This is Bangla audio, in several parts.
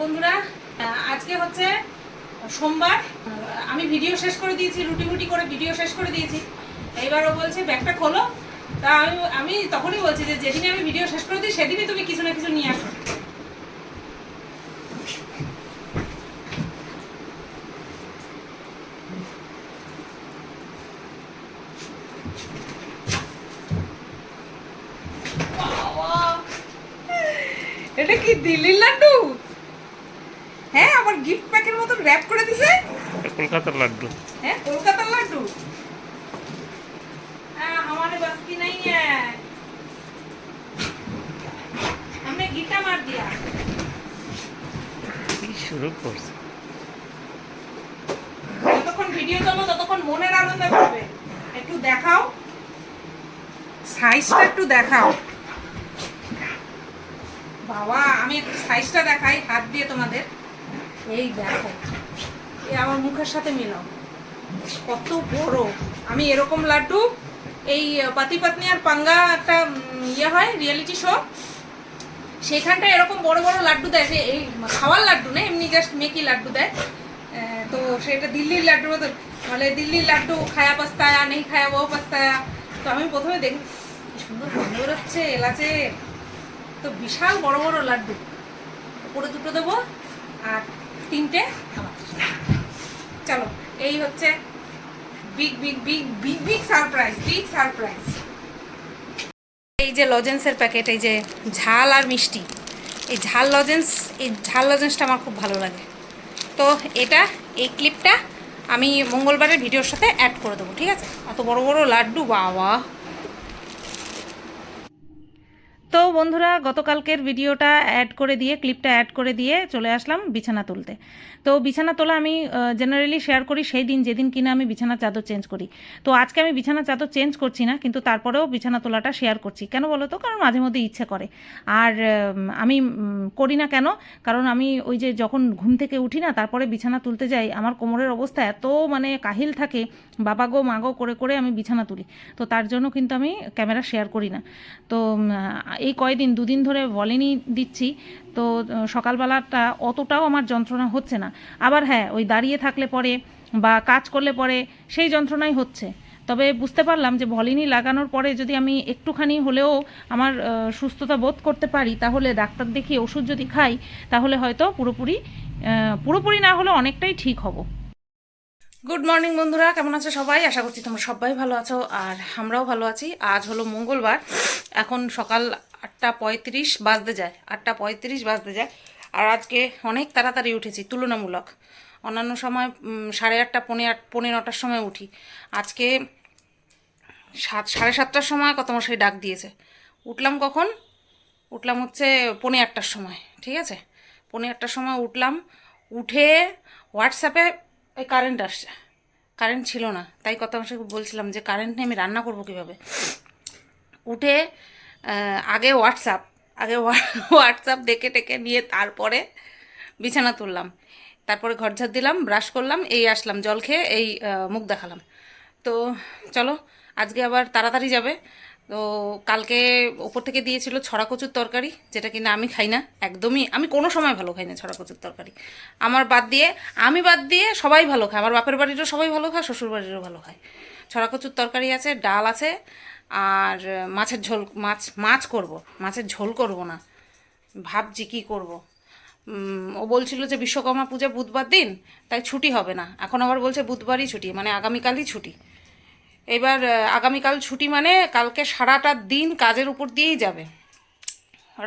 বন্ধুরা আজকে হচ্ছে সোমবার। আমি ভিডিও শেষ করে দিয়েছি রুটি মুটি করে ভিডিও শেষ করে দিয়েছি। এইবার ও বলছে, ব্যাগটা খোলো। তা আমি আমি তখনই বলছি যে যেদিনে আমি ভিডিও শেষ করে দিই, সেদিনই তুমি কিছু না কিছু নিয়ে আসো। এটা কি দিল্লির লাড্ডু হ্যাঁ আবার গিফট প্যাকের মতন র্যাপ করে দিছে এটা কলকাতার লাড্ডু হ্যাঁ কলকাতার লাড্ডু हाँ, हमारे बस की नहीं है हमने गीता मार दिया কি শুরু করছে যতক্ষণ ভিডিও চলো ততক্ষণ মনের আনন্দে পাবে একটু দেখাও সাইজটা একটু দেখাও বাবা আমি একটু সাইজটা দেখাই হাত দিয়ে তোমাদের এই দেখো এই আমার মুখের সাথে মিলাও। কত বড়। আমি এরকম লাড্ডু, এই পাতি পাতনি আর পাঙ্গা একটা ইয়ে হয় রিয়েলিটি শো সেখানটা এরকম বড় বড় লাড্ডু দেয়। যে এই খাওয়ার লাড্ডু না, এমনি জাস্ট মেকি লাড্ডু দেয়। তো সেটা দিল্লির লাড্ডুর মতো বলে দিল্লির লাড্ডু খায়া পাস্তায়া, নেই খায়া বউ পাস্তায়া। তো আমি প্রথমে দেখি সুন্দর গন্ধ বেরোচ্ছে, এলাচে। তো বিশাল বড় বড় লাড্ডু। উপরে দুটো দেবো আর তিনটে আমার চলো, এই হচ্ছে big big big big big surprise big surprise এই যে লজেন্সের প্যাকেট এই যে ঝাল আর মিষ্টি, এই ঝাল লজেন্স এই ঝাল লজেন্সটা আমার খুব ভালো লাগে। তো এটা, এই ক্লিপটা আমি মঙ্গলবারের ভিডিওর সাথে অ্যাড করে দেবো, ঠিক আছে? অত বড় বড় লাড্ডু, বাবা। তো বন্ধুরা, গতকালকের ভিডিওটা অ্যাড করে দিয়ে ক্লিপটা অ্যাড করে দিয়ে চলে আসলাম বিছানা তুলতে। তো বিছানা তোলা আমি জেনারেলি শেয়ার করি সেই দিন, যেদিন কিনা আমি বিছানার চাদর চেঞ্জ করি। তো আজকে আমি বিছানার চাদর চেঞ্জ করছি না, কিন্তু তারপরেও বিছানা তোলাটা শেয়ার করছি। কেন বলো তো? কারণ মাঝে মধ্যে ইচ্ছে করে। আর আমি করি না কেন? কারণ আমি ওই যে যখন ঘুম থেকে উঠি না, তারপরে বিছানা তুলতে যাই, আমার কোমরের অবস্থা এত মানে কাহিল থাকে, বাবা গো, মা গো, করে করে আমি বিছানা তুলি। তো তার জন্য কিন্তু আমি ক্যামেরা শেয়ার করি না। তো এই কয়দিন, দুদিন ধরে ভলিনি দিচ্ছি, তো সকালবেলাটা অতটাও আমার যন্ত্রণা হচ্ছে না। আবার হ্যাঁ ওই দাঁড়িয়ে থাকলে পরে বা কাজ করলে পরে সেই যন্ত্রণাই হচ্ছে। তবে বুঝতে পারলাম যে ভলিনি লাগানোর পরে যদি আমি একটুখানি হলেও আমার সুস্থতা বোধ করতে পারি, তাহলে ডাক্তার দেখিয়ে ওষুধ যদি খাই, তাহলে হয়তো পুরোপুরি পুরোপুরি না হলে অনেকটাই ঠিক হব। গুড মর্নিং বন্ধুরা। কেমন আছো সবাই? আশা করছি তোমরা সবাই ভালো আছো আর আমরাও ভালো আছি। আজ হলো মঙ্গলবার। এখন সকাল আটটা পঁয়ত্রিশ বাজতে যায়। আটটা পঁয়ত্রিশ বাজতে যায়। আর আজকে অনেক তাড়াতাড়ি উঠেছি, তুলনামূলক। অন্যান্য সময় সাড়ে আটটা, পৌনে আট, পৌনে নটার সময় উঠি। আজকে সাত, সাড়ে সাতটার সময় কত মশাই ডাক দিয়েছে। উঠলাম কখন? উঠলাম হচ্ছে পৌনে আটটার সময়, ঠিক আছে? পৌনে আটটার সময় উঠলাম। উঠে হোয়াটসঅ্যাপে ওই কারেন্ট আসছে। কারেন্ট ছিল না, তাই কত মাসে বলছিলাম যে কারেন্ট নিয়ে আমি রান্না করব কীভাবে? উঠে আগে হোয়াটসঅ্যাপ আগে হোয়াটসঅ্যাপ দেখে টেকে নিয়ে তারপরে বিছানা তুললাম। তারপরে ঘর ঝাড় দিলাম ব্রাশ করলাম, এই আসলাম জল খেয়ে, এই মুখ দেখালাম। তো চলো, আজকে আবার তাড়াতাড়ি যাবে। তো কালকে ওপর থেকে দিয়েছিল ছড়া কচুর তরকারি, যেটা কিনা আমি খাই না, একদমই আমি কোনো সময় ভালো খাই না ছড়া কচুর তরকারি। আমার বাদ দিয়ে, আমি বাদ দিয়ে সবাই ভালো খায়, আমার বাপের বাড়িরও সবাই ভালো খায়, শ্বশুর বাড়িরও ভালো খায়। ছড়া কচুর তরকারি আছে, ডাল আছে, আর মাছের ঝোল, মাছ মাছ করব, মাছের ঝোল করব না, ভাবছি কী করব। ও বলছিল যে বিশ্বকর্মা পূজা বুধবার দিন, তাই ছুটি হবে না, এখন আবার বলছে বুধবারই ছুটি মানে আগামীকালই ছুটি। এবার আগামীকাল ছুটি মানে কালকে সারাটা দিন কাজের উপর দিয়েই যাবে।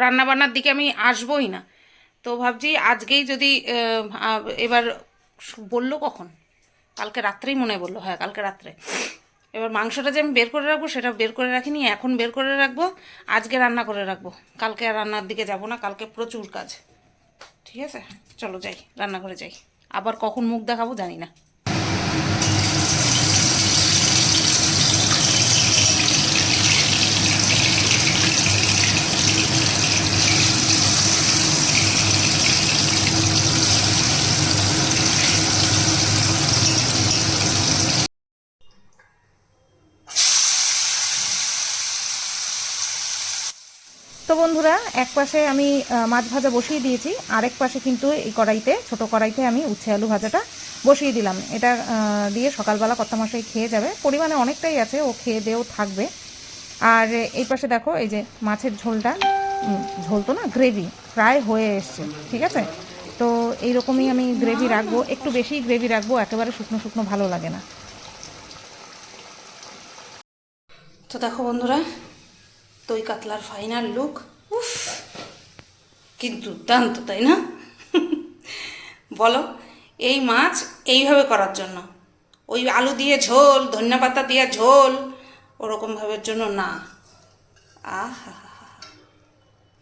রান্নাবান্নার দিকে আমি আসবই না। তো ভাবছি আজকেই যদি এবার বলল কখন? কালকে রাত্রেই মনে বলল হ্যাঁ কালকে রাত্রে। এবার মাংসটা যে আমি বের করে রাখব, সেটা বের করে রাখিনি, এখন বের করে রাখব, আজকে রান্না করে রাখব। কালকে আর রান্নার দিকে যাব না, কালকে প্রচুর কাজ। ঠিক আছে? চলো যাই, রান্নাঘরে যাই। আবার কখন মুখ দেখাবো জানি না তো বন্ধুরা, এক পাশে আমি মাছ ভাজা বসিয়ে দিয়েছি, আরেক পাশে কিন্তু এই কড়াইতে, ছোট কড়াইতে আমি উচ্ছে আলু ভাজাটা বসিয়ে দিলাম। এটা দিয়ে সকালবেলা কর্তামশাই খেয়ে যাবে। পরিমাণে অনেকটাই আছে, ও খেয়ে দেও থাকবে। আর এই পাশে দেখো, এই যে মাছের ঝোলটা ঝোল তো না, গ্রেভি, প্রায় হয়ে এসছে, ঠিক আছে? তো এইরকমই আমি গ্রেভি রাখব, একটু বেশি গ্রেভি রাখব, একেবারে শুকনো শুকনো ভালো লাগে না। তো দেখো বন্ধুরা, দই কাতলার ফাইনাল লুক উফ কি দুর্দান্ত, তাই না? বলো, এই মাছ এইভাবে করার জন্য। ওই আলু দিয়ে ঝোল, ধনিয়া পাতা দিয়ে ঝোল, ওরকম ভাবের জন্য না। আহা,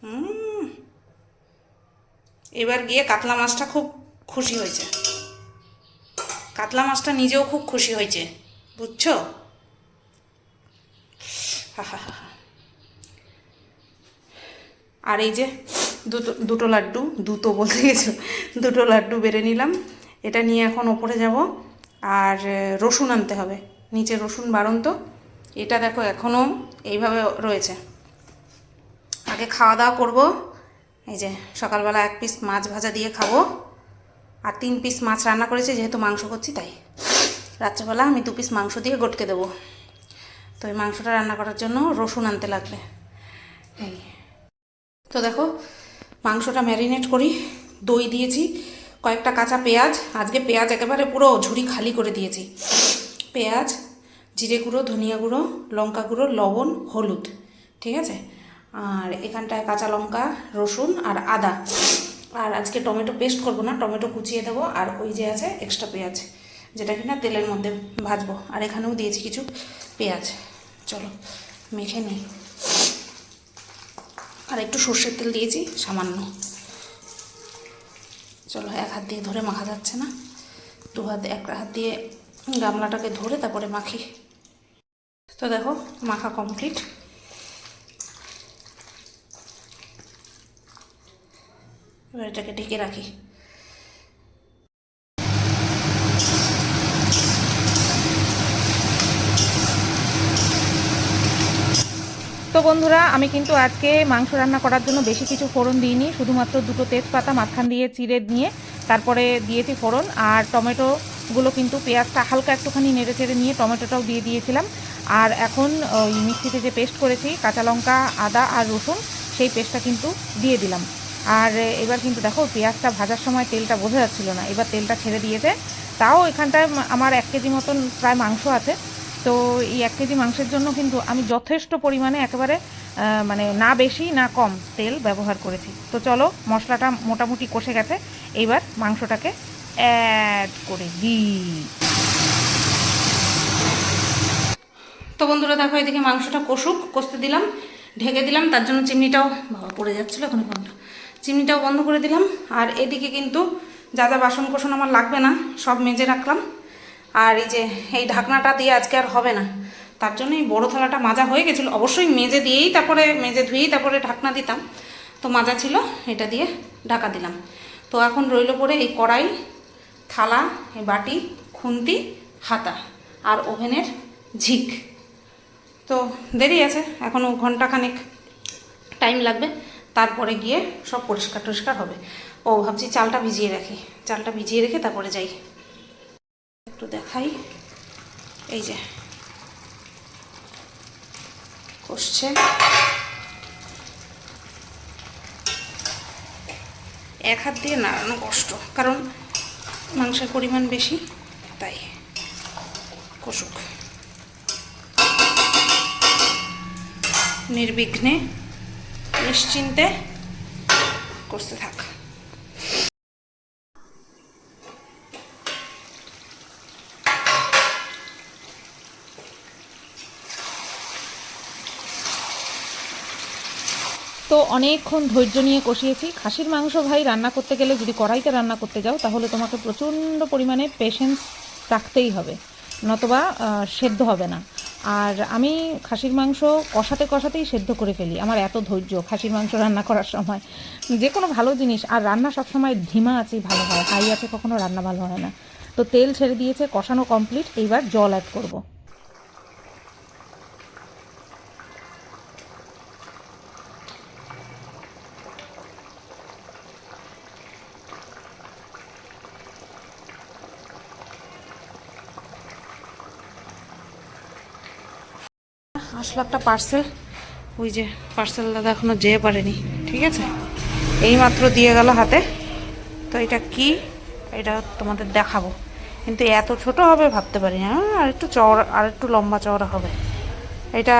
হুম। এবার গিয়ে কাতলা মাছটা খুব খুশি হয়েছে। কাতলা মাছটা নিজেও খুব খুশি হয়েছে, বুঝছ? আর এই যে দুটো দুটো লাড্ডু, দুটো বলতে গেছো, দুটো লাড্ডু বেড়ে নিলাম। এটা নিয়ে এখন ওপরে যাব। আর রসুন আনতে হবে। নিচে রসুন বারণ তো এটা দেখো এখনও এইভাবে রয়েছে। আগে খাওয়া দাওয়া করব। এই যে সকালবেলা এক পিস মাছ ভাজা দিয়ে খাব। আর তিন পিস মাছ রান্না করেছি, যেহেতু মাংস করছি তাই। রাত্রেবেলা আমি দু পিস মাংস দিয়ে গটকে দেবো। তো এই মাংসটা রান্না করার জন্য রসুন আনতে লাগবে। এই তো দেখো, মাংসটা ম্যারিনেট করি, দই দিয়েছি, কয়েকটা কাঁচা পেঁয়াজ, আজকে পেঁয়াজ একেবারে পুরো ঝুড়ি খালি করে দিয়েছি। পেঁয়াজ, জিরে গুঁড়ো, ধনিয়া গুঁড়ো, লঙ্কা গুঁড়ো, লবণ, হলুদ, ঠিক আছে? আর এখানটায় কাঁচা লঙ্কা, রসুন আর আদা। আর আজকে টমেটো পেস্ট করব না, টমেটো কুচিয়ে দেবো, আর ওই যে আছে এক্সট্রা পেঁয়াজ, যেটা কিনা তেলের মধ্যে ভাজবো। আর এখানেও দিয়েছি কিছু পেঁয়াজ। চলো, মেখে নিই। আর একটু সর্ষের তেল দিয়েছি, সামান্য। চলো, এক হাত দিয়ে ধরে মাখা যাচ্ছে না। দু হাত এক হাত দিয়ে গামলাটাকে ধরে তারপরে মাখি। তো দেখো, মাখা কমপ্লিট এবার এটাকে ঢেকে রাখি। তো বন্ধুরা, আমি কিন্তু আজকে মাংস রান্না করার জন্য বেশি কিছু ফোড়ন দিইনি, শুধুমাত্র দুটো তেজপাতা মাঝখান দিয়ে চিড়ে নিয়ে তারপরে দিয়েছি ফোড়ন আর টমেটোগুলো কিন্তু পেঁয়াজটা হালকা একটুখানি নেড়ে চেড়ে নিয়ে টমেটোটাও দিয়ে দিয়েছিলাম। আর এখন ওই মিক্সিতে যে পেস্ট করেছি, কাঁচা লঙ্কা, আদা আর রসুন, সেই পেস্টটা কিন্তু দিয়ে দিলাম। আর এবার কিন্তু দেখো, পেঁয়াজটা ভাজার সময় তেলটা বোঝা যাচ্ছিল না। এবার তেলটা ছেড়ে দিয়েছে। তাও এখানটায় আমার এক কেজি মতন প্রায় মাংস আছে। তো এই এক কেজি মাংসের জন্য কিন্তু আমি যথেষ্ট পরিমাণে একেবারে মানে না বেশি, না কম তেল ব্যবহার করেছি। তো চলো, মশলাটা মোটামুটি কষে গেছে। এইবার মাংসটাকে অ্যাড করে দিই। তো বন্ধুরা, দেখো এদিকে মাংসটা কষুক, কষতে দিলাম, ঢেকে দিলাম, তার জন্য চিমনিটাও পড়ে যাচ্ছিল এখন বন্ধ চিমনিটাও বন্ধ করে দিলাম, আর এদিকে কিন্তু যা যা বাসন কোসন আমার লাগবে না, সব মেজে রাখলাম। আর এই যে, এই ঢাকনাটা দিয়ে আজকে আর হবে না। তার জন্য এই বড়ো থালাটা মাজা হয়ে গেছিল। অবশ্যই মেজে দিয়েই তারপরে, মেজে ধুয়েই তারপরে ঢাকনা দিতাম। তো মাজা ছিল, এটা দিয়ে ঢাকা দিলাম। তো এখন রইল পরে এই কড়াই, থালা, এই বাটি, খুন্তি, হাতা আর ওভেনের ঝিক। তো দেরি আছে এখনও ঘন্টাখানেক টাইম লাগবে। তারপরে গিয়ে সব পরিষ্কার টরিষ্কার হবে। ও, ভাবছি চালটা ভিজিয়ে রাখি। চালটা ভিজিয়ে রেখে তারপরে যাই। একটু দেখাই। এই যে। কষছে। এক হাত দিয়ে নাড়ানো কষ্ট, কারণ মাংসের পরিমাণ বেশি, তাই। কষুক। নির্বিঘ্নে, নিশ্চিন্তে করতে থাক তো অনেকক্ষণ ধৈর্য নিয়ে কষিয়েছি। খাসির মাংস ভাই রান্না করতে গেলে যদি কড়াইতে রান্না করতে যাও, তাহলে তোমাকে প্রচণ্ড পরিমাণে পেশেন্স রাখতেই হবে। নতবা সেদ্ধ হবে না। আর আমি খাসির মাংস কষাতে কষাতেই সেদ্ধ করে ফেলি। আমার এত ধৈর্য খাসির মাংস রান্না করার সময়। যে কোনো ভালো জিনিস, আর রান্না সবসময় ধিমা আছেই ভালো হয়। হাই আছে, কখনো রান্না ভালো হয় না। তো তেল ছেড়ে দিয়েছে, কষানো কমপ্লিট এইবার জল অ্যাড করব। আসলো একটা পার্সেল ওই যে পার্সেল দাদা এখনও যেয়ে পারেনি, ঠিক আছে? এই মাত্র দিয়ে গেল হাতে। তো এটা কি? এটা তোমাদের দেখাবো। কিন্তু এত ছোট হবে ভাবতে পারি না আর একটু চওড়া, আর একটু লম্বা চওড়া হবে। এটা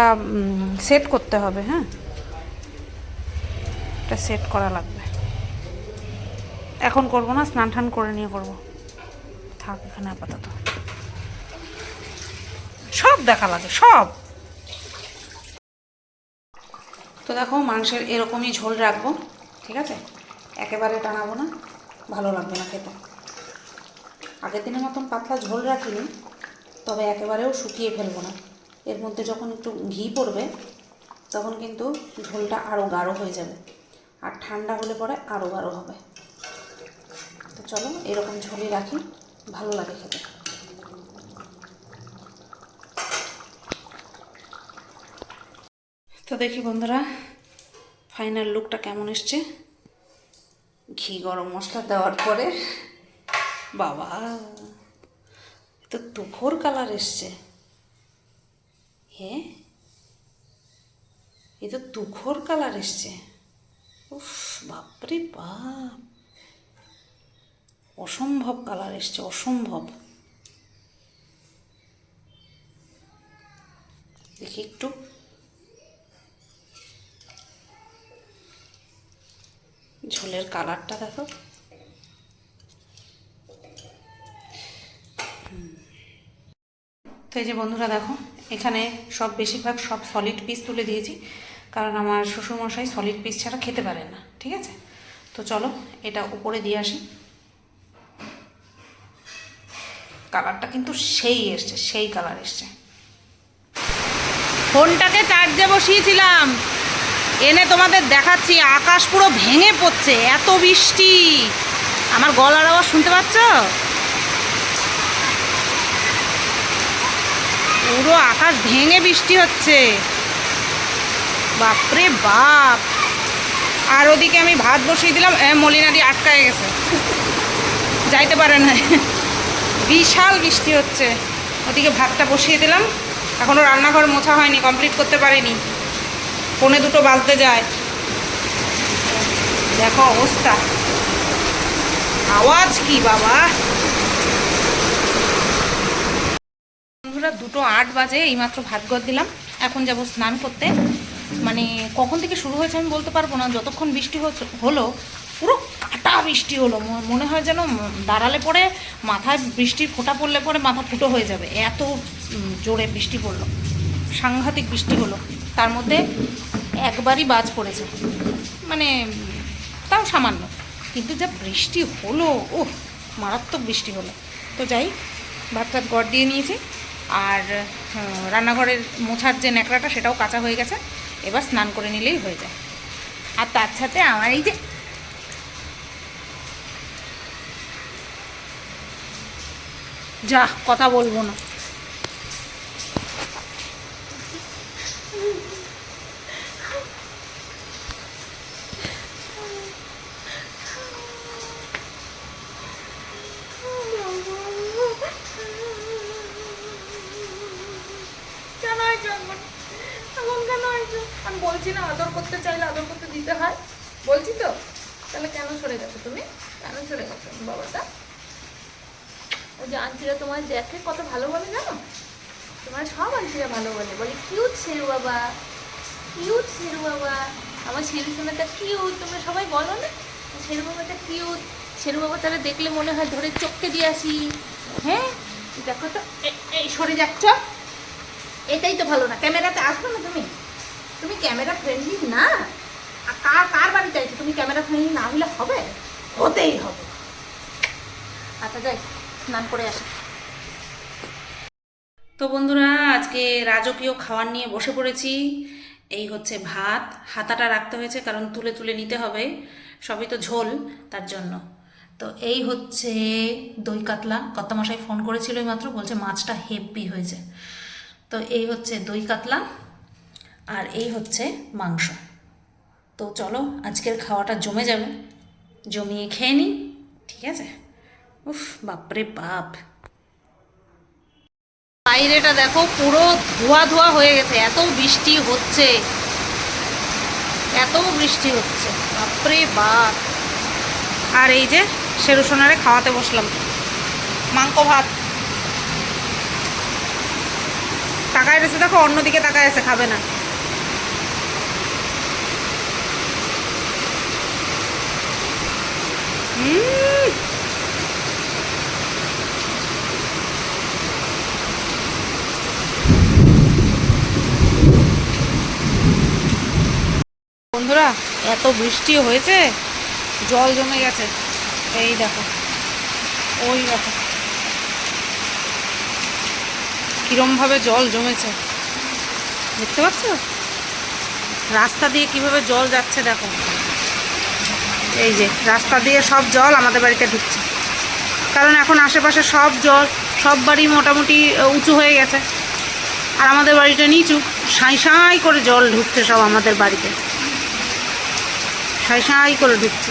সেট করতে হবে হ্যাঁ? এটা সেট করা লাগবে। এখন করব না, স্নান টান করে নিয়ে করব। থাক, এখানে আপাতত। সব দেখা লাগে, সব। তো দেখো মাংসের এরকমই ঝোল রাখব, ঠিক আছে? একেবারে টানাবো না, ভালো লাগবে না খেতে। আগের দিনের মতন পাতলা ঝোল রাখিনি, তবে একেবারেও শুকিয়ে ফেলব না। এর মধ্যে যখন একটু ঘি পড়বে, তখন কিন্তু ঝোলটা আরও গাঢ় হয়ে যাবে, আর ঠান্ডা হলে পরে আরও গাঢ় হবে। তো চলো, এরকম ঝোলই রাখি, ভালো লাগে খেতে। তো দেখি বন্ধুরা ফাইনাল লুকটা কেমন এসছে? ঘি গরম মশলা দেওয়ার পরে, বাবা তো তুখোর কালার এসছে। হ্যাঁ? এ তো তুখোর কালার এসছে। উফ, বাপরে বাপ। অসম্ভব কালার এসছে, অসম্ভব দেখি একটু ঝোলের কালারটা দেখো। তো এই যে বন্ধুরা দেখো, এখানে সব বেশিরভাগ সব সলিড পিস তুলে দিয়েছি, কারণ আমার শ্বশুরমশাই সলিড পিস ছাড়া খেতে পারে না, ঠিক আছে? তো চলো, এটা উপরে দিয়ে আসি। কালারটা কিন্তু সেই এসছে, সেই কালার এসছে। ফোনটাকে চার্জে বসিয়েছিলাম। এনে তোমাদের দেখাচ্ছি, আকাশ পুরো ভেঙে পড়ছে, এত বৃষ্টি। আমার গলার আওয়াজ শুনতে পাচ্ছ? পুরো আকাশ ভেঙে বৃষ্টি হচ্ছে। বাপরে বাপ। আর ওদিকে আমি ভাত বসিয়ে দিলাম মলিনাদি আটকায় গেছে। যাইতে পারে না। বিশাল বৃষ্টি হচ্ছে। ওদিকে ভাতটা বসিয়ে দিলাম। এখনও রান্নাঘর মোছা হয়নি, কমপ্লিট করতে পারিনি। পৌনে দুটো বাজতে যায়। দেখো অবস্থা। আওয়াজ কি বাবা? বন্ধুরা, দুটো আট বাজে, এইমাত্র ভাত গদ দিলাম। এখন যাব স্নান করতে। মানে কখন থেকে শুরু হয়েছে আমি বলতে পারব না। যতক্ষণ বৃষ্টি হলো, পুরো কাটা বৃষ্টি হলো। মনে হয় যেন দাঁড়ালে পরে মাথায় বৃষ্টির ফোঁটা পড়লে পরে মাথা ফুটো হয়ে যাবে। এত জোরে বৃষ্টি পড়ল। সাংঘাতিক বৃষ্টি হলো। তার মধ্যে একবারই বাজ পড়েছে। মানে তাও সামান্য। কিন্তু যা বৃষ্টি হলো ও মারাত্মক বৃষ্টি হলো। তো যাই ভাত টাত গড় দিয়ে নিয়েছি। আর রান্নাঘরের মোছার যে ন্যাকড়াটা, সেটাও কাঁচা হয়ে গেছে। এবার স্নান করে নিলেই হয়ে যায়। আর তার সাথে আমার এই যে যা, কথা বলব না। আমি বলছি না আদর করতে চাইলে আদর করতে দিতে হয়। বলছি তো? তাহলে কেন সরে গেছো তুমি? কেন সরে গেছো বাবাটা? ওই যে আন্টিরা তোমার দেখে কত ভালো বলে জানো? তোমার সব আন্টিরা ভালো বলে। বলে, কিউট শেরু বাবা, কিউট শেরু বাবা। আমার শেরু সোনাটা কিউট, তোমরা সবাই বলো না? শেরু বাবাটা কিউট। শেরু বাবা তারা দেখলে মনে হয় ধরে চোখকে দিয়ে আসি। হ্যাঁ? দেখো তো এই, সরে যাচ্ছ এটাই তো ভালো না। ক্যামেরাতে আসবে না তুমি? তুমি ক্যামেরা ফ্রেন্ডলি না? কার কার বাড়িতে আছে তুমি ক্যামেরা ফ্রেন্ডলি না হলে হবে? হতেই হবে। আচ্ছা যাই, স্নান করে আসি। তো বন্ধুরা, আজকে রাজকীয় খাবার নিয়ে বসে পড়েছি। এই হচ্ছে ভাত। হাতাটা রাখতে হয়েছে, কারণ তুলে তুলে নিতে হবে। সবই তো ঝোল, তার জন্য। তো এই হচ্ছে দই কাতলা। কর্তামশাই ফোন করেছিল মাত্র বলছে মাছটা হেভি হয়েছে। তো এই হচ্ছে দই কাতলা। আর এই হচ্ছে মাংস। তো চলো, আজকের খাওয়াটা জমে যাবে। জমিয়ে খেয়ে নিই, ঠিক আছে? উফ, বাপরে বাপ। বাইরেটা দেখো, পুরো ধোয়া ধোয়া হয়ে গেছে, এত বৃষ্টি হচ্ছে। এত বৃষ্টি হচ্ছে, বাপরে বাপ। আর এই যে শেরু সোনারে খাওয়াতে বসলাম। মাংস, ভাত। তাকায় রয়েছে, দেখো, অন্যদিকে তাকায় আছে, খাবে না। বন্ধুরা, এত বৃষ্টি হয়েছে, জল জমে গেছে। এই দেখো, ওই দেখো। কিরমভাবে জল জমেছে। দেখতে পাচ্ছ? রাস্তা দিয়ে কীভাবে জল যাচ্ছে, দেখো। এই যে, রাস্তা দিয়ে সব জল আমাদের বাড়িতে ঢুকছে। কারণ এখন আশেপাশে সব জল, সব বাড়ি মোটামুটি উঁচু হয়ে গেছে। আর আমাদের বাড়িটা নিচু, সাঁই সাঁই করে জল ঢুকছে সব আমাদের বাড়িতে। সাঁই সাঁই করে ঢুকছে।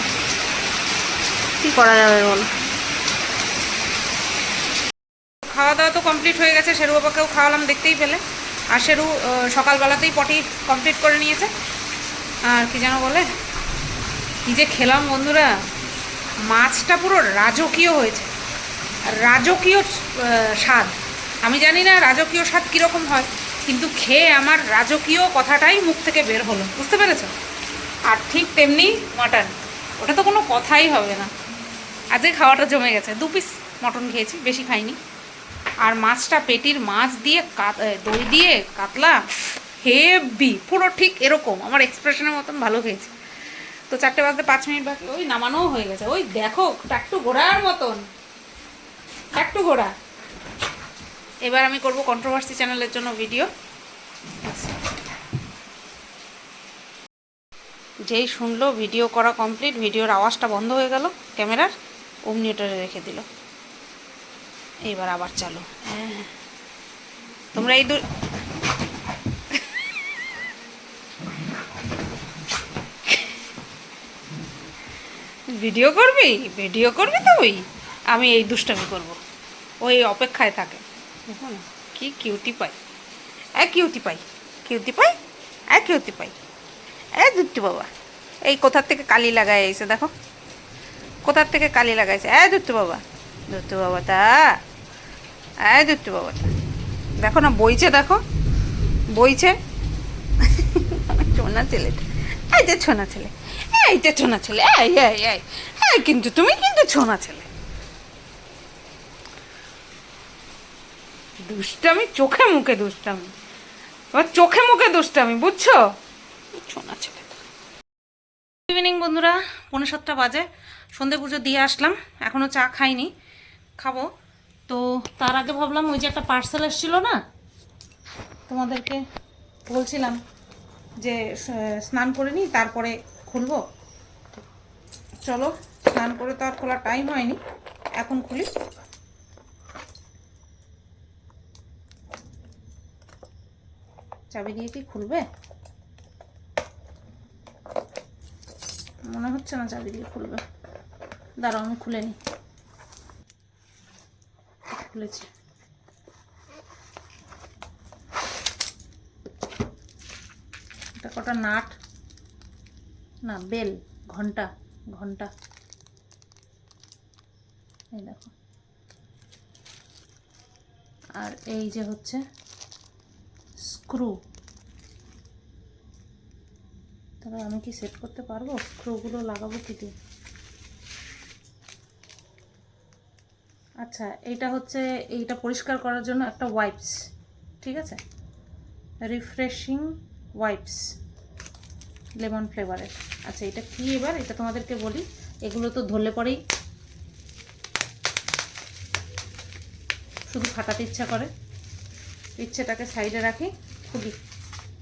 কী করা যাবে বলো? খাওয়া দাওয়া তো কমপ্লিট হয়ে গেছে শেরু বাবাকেও খাওয়ালাম, দেখতেই পেলে। আর শেরু সকালবেলাতেই পটি কমপ্লিট করে নিয়েছে। আর কি যেন বলে? কি যে খেলাম বন্ধুরা? মাছটা পুরো রাজকীয় হয়েছে। আর রাজকীয় স্বাদ। আমি জানি না রাজকীয় স্বাদ কীরকম হয়, কিন্তু খেয়ে আমার রাজকীয় কথাটাই মুখ থেকে বের হলো। বুঝতে পেরেছ? আর ঠিক তেমনি মাটন। ওটা তো কোনো কথাই হবে না। আজকে খাওয়াটা জমে গেছে। দু পিস মটন খেয়েছি, বেশি খাইনি। আর মাছটা পেটির মাছ দিয়ে দই দিয়ে কাতলা, হেভি। পুরো ঠিক এরকম। আমার এক্সপ্রেশনের মতন ভালো খেয়েছি। তো চারটে বাজতে পাঁচ মিনিট বাকি। ওই নামানোও হয়ে গেছে। ওই দেখো টাকটু ঘোড়ার মতন। টাকটু ঘোড়া। এবার আমি করব কন্ট্রোভার্সি চ্যানেলের জন্য ভিডিও যেই শুনলো ভিডিও করা কমপ্লিট ভিডিওর আওয়াজটা বন্ধ হয়ে গেল ক্যামেরার ওমনিউটারে রেখে দিল। এইবার আবার চালু। হ্যাঁ। তোমরা এই দু ভিডিও করবি? ভিডিও করবি তো ওই আমি এই দুষ্টামি করব। ওই অপেক্ষায় থাকে। কি কিউটি পাই এ কিউটি পাই কিউটি পাই এক কিউটি পাই এ দুট্টু বাবা। এই কোথার থেকে কালি লাগাই এসে দেখো। কোথার থেকে কালি লাগাইছে এ দুট্টু বাবা। দুট্টু বাবা তা এ দুট্টু বাবা তা দেখো না, বইছে দেখো। বইছে। ছোনা ছেলেটা। এই যে ছোনা ছেলে। এই যে ছোনা ছেলে, এই এই এই এই কিন্তু তুমি কিন্তু ছোনা ছেলে। দুষ্টামি, চোখে মুখে দুষ্টামি। এবার চোখে মুখে দুষ্টামি, বুঝছ? ছোনা ছেলে। ইভিনিং বন্ধুরা। পনেরো সাতটা বাজে। সন্ধে পুজো দিয়ে আসলাম। এখনও চা খাইনি, খাব। তো তার আগে ভাবলাম ওই যে একটা পার্সেল এসেছিল না, তোমাদেরকে বলছিলাম যে স্নান করে নিই, তারপরে খুলবো। চলো, স্নান করে তো আর খোলার টাইম হয়নি, এখন খুলি। চাবি দিয়ে কি খুলবে? মনে হচ্ছে না চাবি দিয়ে খুলবে। দাঁড়াও, আমি খুলে নিই খুলেছি। এটা কটা নাট? না, বেল, ঘণ্টা। ঘণ্টা। এই দেখো। আর এই যে হচ্ছে স্ক্রু তবে আমি কি সেট করতে পারব? স্ক্রুগুলো লাগাবো কি দিয়ে? আচ্ছা এইটা হচ্ছে, এইটা পরিষ্কার করার জন্য একটা ওয়াইপস ঠিক আছে? রিফ্রেশিং ওয়াইপস লেমন ফ্লেভারের আচ্ছা এটা কি এবার? এটা তোমাদেরকে বলি। এগুলো তো ধরলে পরেই শুধু ফাটাতে ইচ্ছা করে। ইচ্ছেটাকে সাইডে রাখি খুলি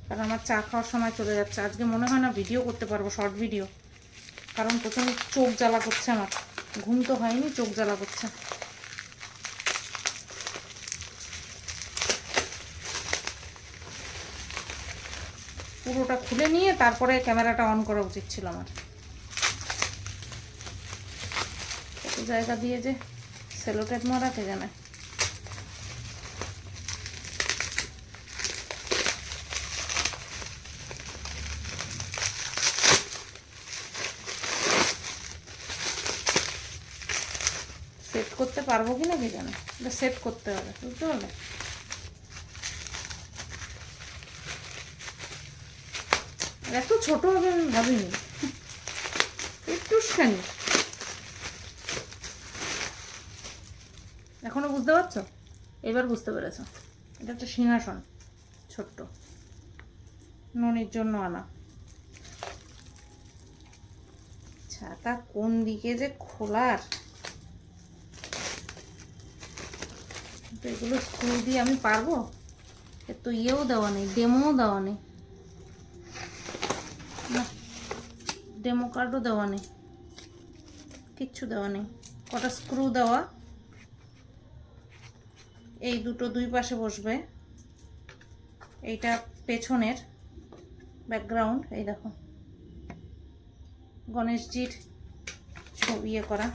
কারণ আমার চা খাওয়ার সময় চলে যাচ্ছে। আজকে মনে হয় না ভিডিও করতে পারব, শর্ট ভিডিও। কারণ প্রথমে চোখ জ্বালা করছে আমার। ঘুম তো হয়নি, চোখ জ্বালা করছে। পুরোটা খুলে নিয়ে তারপরে ক্যামেরাটা অন করা উচিত ছিল আমার। জায়গা দিয়ে যে সেলোটেপ মারাতে জানে। সেট করতে পারব কি না কি জানে? সেট করতে হবে, বুঝতে পারলে? এত ছোট হবে আমি ভাবিনি। একটুখানি। এখনও বুঝতে পারছ? এবার বুঝতে পেরেছ। এটা একটা সিংহাসন ছোট্ট। ননির জন্য আনা। ছাতা কোন দিকে যে খোলার? এগুলো স্ক্রু দিয়ে আমি পারব? এর তো ইয়েও দেওয়া নেই ডেমোও দেওয়া নেই। ডেমো কার্ডও দেওয়া নেই। কিচ্ছু দেওয়া নেই। কটা স্ক্রু দেওয়া? এই দুটো দুই পাশে বসবে। এইটা পেছনের ব্যাকগ্রাউন্ড এই দেখো। গণেশজির ছবি ইয়ে করা।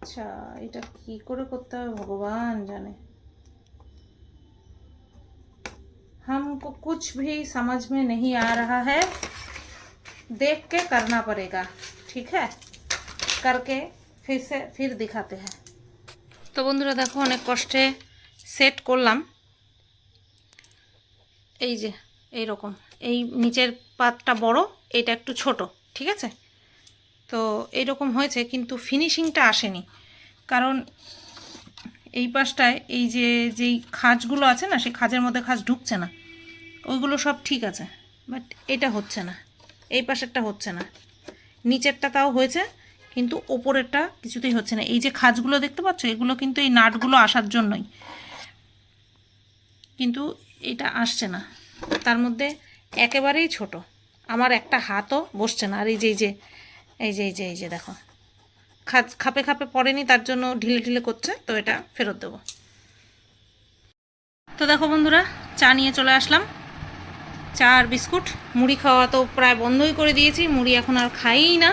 আচ্ছা এটা কি করে করতে হবে? ভগবান জানে। हमको कुछ भी समझ में नहीं आ रहा है देख के करना पड़ेगा ठीक है करके फिर से फिर दिखाते हैं তো বন্ধুরা দেখো অনেক কষ্টে সেট করলাম এই যে এই রকম এই নিচের পাতটা বড় এটা একটু ছোট ঠিক আছে তো এইরকম হয়েছে কিন্তু ফিনিশিংটা আসেনি কারণ এই পাশটায় এই যে যেই খাঁজগুলো আছে না সেই খাঁজের মধ্যে খাঁজ ঢুকছে না ওইগুলো সব ঠিক আছে বাট এটা হচ্ছে না, এই পাশেরটা হচ্ছে না। নিচেরটা তাও হয়েছে, কিন্তু ওপরেরটা কিছুতেই হচ্ছে না। এই যে খাজগুলো দেখতে পাচ্ছ, এগুলো কিন্তু এই নাটগুলো আসার জন্যই। কিন্তু এটা আসছে না, তার মধ্যে একেবারেই ছোট। আমার একটা হাতও বসছে না, আর এই যে এই যে এই যে এই যে এই যে দেখো। খাজ খাপে খাপে পড়েনি, তার জন্য ঢিলে ঢিলে করছে, তো এটা ফেরত দেবো। তো দেখো বন্ধুরা, চা নিয়ে চলে আসলাম। চা আর বিস্কুট, মুড়ি খাওয়া তো প্রায় বন্ধই করে দিয়েছি, মুড়ি এখন আর খাইই না।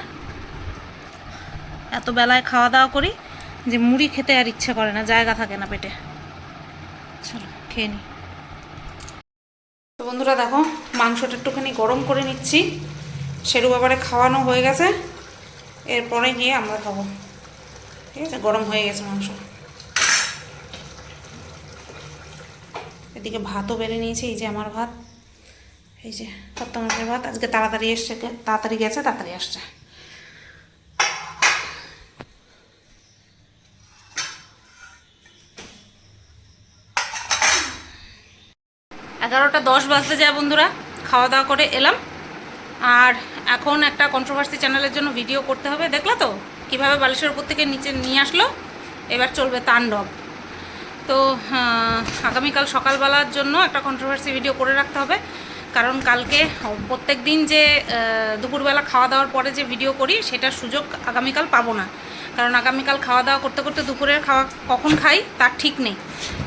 এত বেলায় খাওয়া দাওয়া করি যে মুড়ি খেতে আর ইচ্ছে করে না, জায়গা থাকে না পেটে। চলো, খেয়ে নিই তো বন্ধুরা দেখো, মাংসটা একটুখানি গরম করে নিচ্ছি। সেরু ব্যাপারে খাওয়ানো হয়ে গেছে। এরপরে গিয়ে আমরা খাব। ঠিক আছে, গরম হয়ে গেছে মাংস। এদিকে ভাতও বেড়ে নিয়েছি, এই যে আমার ভাত। এই যে সপ্তমের ভাত আজকে তাড়াতাড়ি এসছে তাড়াতাড়ি গেছে, তাড়াতাড়ি আসছে। এগারোটা দশ বাজতে যায় বন্ধুরা, খাওয়া দাওয়া করে এলাম। আর এখন একটা কন্ট্রোভার্সি চ্যানেলের জন্য ভিডিও করতে হবে, দেখলা তো? কীভাবে বালিশের উপর থেকে নিচে নিয়ে আসলো, এবার চলবে তাণ্ডব। তো আগামীকাল সকালবেলার জন্য একটা কন্ট্রোভার্সি ভিডিও করে রাখতে হবে। কারণ কালকে, প্রত্যেক দিন যে দুপুরবেলা খাওয়া দাওয়ার পরে যে ভিডিও করি, সেটার সুযোগ আগামীকাল পাবো না। কারণ আগামীকাল খাওয়া দাওয়া করতে করতে দুপুরের খাওয়া কখন খাই, তার ঠিক নেই।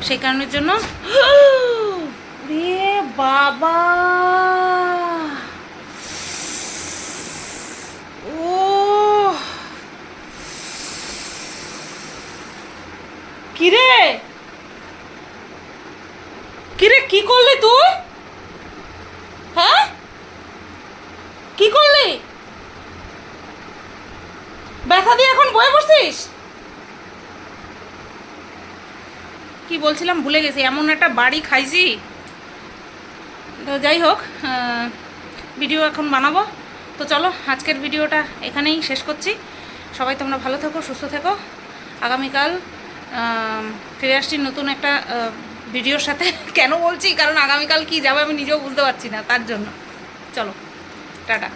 সেই কারণের জন্য রে বাবা! ও কিরে কি করলি তুই হ্যাঁ কি করলি ব্যথা দিয়ে এখন বয়ে বসছিস কি বলছিলাম, ভুলে গেছি, এমন একটা বাড়ি খাইছি। তো যাই হোক ভিডিও এখন বানাবো। তো চলো, আজকের ভিডিওটা এখানেই শেষ করছি। সবাই তোমরা ভালো থেকো, সুস্থ থেকো। আগামীকাল ফিরে আসছি নতুন একটা ভিডিওর সাথে। কেন বলছি? কারণ আগামীকাল কি যাবে আমি নিজেও বুঝতে পারছি না, তার জন্য। চলো, টাটা।